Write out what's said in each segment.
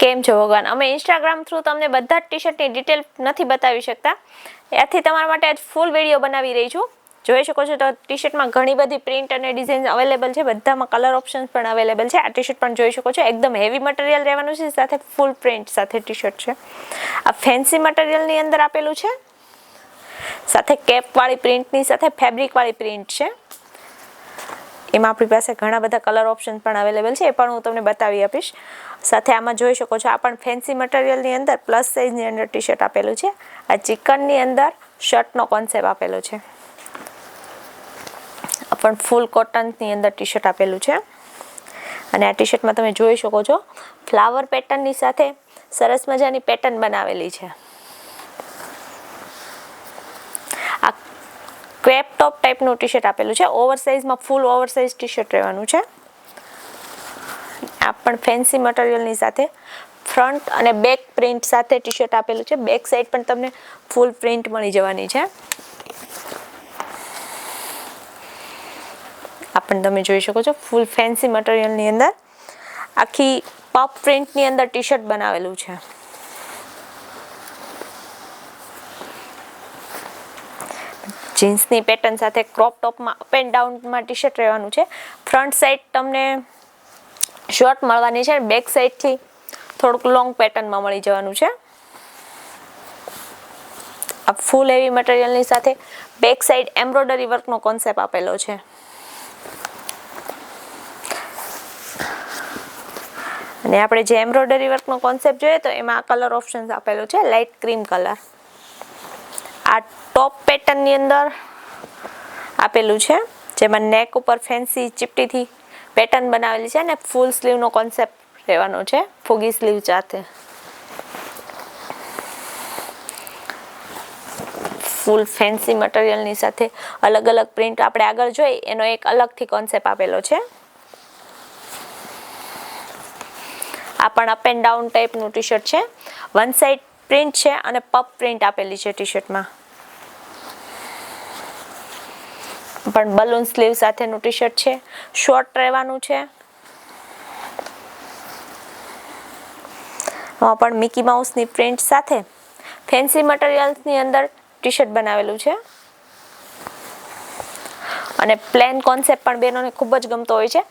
કેમ છો ભગવાન? અમે ઇન્સ્ટાગ્રામ થ્રુ તમને બધા જ ટી શર્ટની ડિટેલ નથી બતાવી શકતા. એથી તમારા માટે આજ ફૂલ વીડિયો બનાવી રહી છું. જોઈ શકો છો તો ટી શર્ટમાં ઘણી બધી પ્રિન્ટ અને ડિઝાઇન અવેલેબલ છે. બધામાં કલર ઓપ્શન્સ પણ અવેલેબલ છે. આ ટી શર્ટ પણ જોઈ શકો છો. એકદમ હેવી મટીરિયલ રહેવાનું છે. સાથે ફૂલ પ્રિન્ટ સાથે ટી શર્ટ છે. આ ફેન્સી મટીરિયલની અંદર આપેલું છે. સાથે કેપવાળી પ્રિન્ટની સાથે ફેબ્રિકવાળી પ્રિન્ટ છે. એમાં આપણી પાસે ઘણા બધા કલર ઓપ્શન પણ અવેલેબલ છે, એ પણ હું તમને બતાવી આપીશ. સાથે આમાં જોઈ શકો છો, આ પણ ફેન્સી મટીરિયલની અંદર પ્લસ સાઇઝની અંદર ટી શર્ટ આપેલું છે. આ ચિકનની અંદર શર્ટનો કોન્સેપ્ટ આપેલો છે. પણ ફૂલ કોટનની અંદર ટી શર્ટ આપેલું છે. અને આ ટી શર્ટમાં તમે જોઈ શકો છો ફ્લાવર પેટર્નની સાથે સરસ મજાની પેટર્ન બનાવેલી છે. ક્રેપ ટોપ ટાઈપનું ટી શર્ટ આપેલું છે. Over સાઇઝમાં full over size T shirt રહેવાનું છે. આ પણ ફેન્સી મટીરિયલની સાથે ફ્રન્ટ અને બેક પ્રિન્ટ સાથે ટી શર્ટ આપેલું છે. બેક સાઈડ પણ તમને ફૂલ પ્રિન્ટ મળી જવાની છે. આ પણ તમે જોઈ શકો છો, ફૂલ ફેન્સી મટીરિયલની અંદર. આખી પપ પ્રિન્ટની અંદર ટી શર્ટ બનાવેલું છે. જીન્સની પેટર્ન સાથે ક્રોપ ટોપમાં અપ એન્ડ ડાઉનમાં ટી શર્ટ રહેવાનું છે. ફ્રન્ટ સાઈડ તમને શોર્ટ મળવાની છે બેક સાઈડથી થોડુંક લોંગ પેટર્નમાં મળી જવાનું છે. આ ફૂલ એવી મટીરિયલની સાથે બેક સાઈડ એમ્બ્રોડરી વર્કનો કોન્સેપ્ટ આપેલો છે. અને આપણે જે એમ્બ્રોઇડરી વર્કનો કોન્સેપ્ટ જોઈએ તો એમાં કલર ઓપ્શન્સ આપેલો છે લાઇટ ક્રીમ કલર આ ટોપ પેટર્નની અંદર આપેલું છે, જેમાં નેક ઉપર ફેન્સી ચીપટીથી પેટર્ન બનાવેલી છે અને ફૂલ સ્લીવનો કોન્સેપ્ટ રહેવાનો છે, ફૂગી સ્લીવ સાથે ફૂલ ફેન્સી મટીરિયલની સાથે અલગ અલગ પ્રિન્ટ આપણે આગળ જોઈ, એનો એક અલગથી કોન્સેપ્ટ આપેલો છે. આ પણ અપ એન્ડ ડાઉન ટાઈપનું ટી શર્ટ છે. વન સાઈડ પ્રિન્ટ છે અને પપ પ્રિન્ટ આપેલી છે ટી શર્ટમાં પણ બલૂન સ્લીવ સાથેનું ટી શર્ટ છે, શોર્ટ રહેવાનું છે. પણ મિકી માઉસની પ્રિન્ટ સાથે ફેન્સી મટીરિયલ્સની અંદર ટી શર્ટ બનાવેલું છે. અને પ્લેન કોન્સેપ્ટ પણ બેનોને ખૂબ જ ગમતો હોય છે.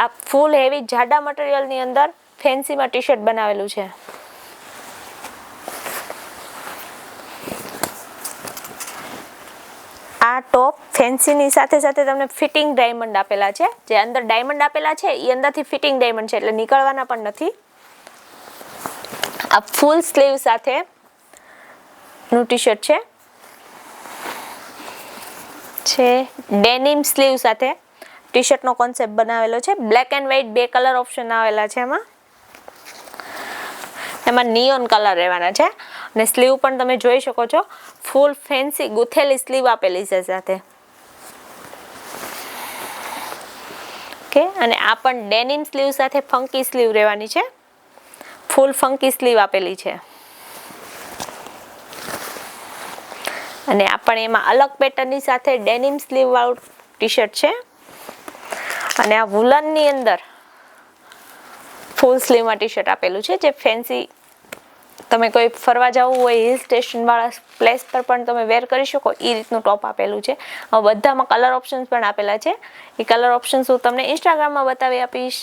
આ ફૂલ હેવી જાડા મટીરિયલની અંદર ફેન્સીમાં ટી શર્ટ બનાવેલું છે. આ ટોપ ફેન્સીની સાથે સાથે તમને ફિટિંગ ડાયમંડ આપેલા છે. જે અંદર ડાયમંડ આપેલા છે એ અંદરથી ફિટિંગ ડાયમંડ છે, એટલે નીકળવાના પણ નથી. આ ફૂલ સ્લીવ સાથે નું ટી શર્ટ છે. છે, ડેનિમ સ્લીવ સાથે ટી શર્ટનો કોન્સેપ્ટ બનાવેલો છે. બ્લેક એન્ડ વ્હાઈટ બે કલર ઓપ્શન આવેલા છે એમાં. એમાં નિયોન કલર રહેવાના છે. અને સ્લીવ પણ તમે જોઈ શકો છો. ફૂલ ફેન્સી ગૂંથેલી સ્લીવ આપેલી છે સાથે. ઓકે અને આ પણ ડેનિમ સ્લીવ સાથે ફંકી સ્લીવ રહેવાની છે. ફૂલ ફંકી સ્લીવ આપેલી છે. અને આ પણ એમાં અલગ પેટર્નની સાથે ડેનિમ સ્લીવ વાળું ટી શર્ટ છે. અને આ વુલનની અંદર ફૂલ સ્લીવમાં ટી શર્ટ આપેલું છે, જે ફેન્સી તમે કોઈ ફરવા જવું હોય હિલ સ્ટેશનવાળા પ્લેસ પર પણ તમે વેર કરી શકો. એ રીતનું ટોપ આપેલું છે. બધામાં કલર ઓપ્શન્સ પણ આપેલા છે. એ કલર ઓપ્શન્સ હું તમને ઇન્સ્ટાગ્રામમાં બતાવી આપીશ.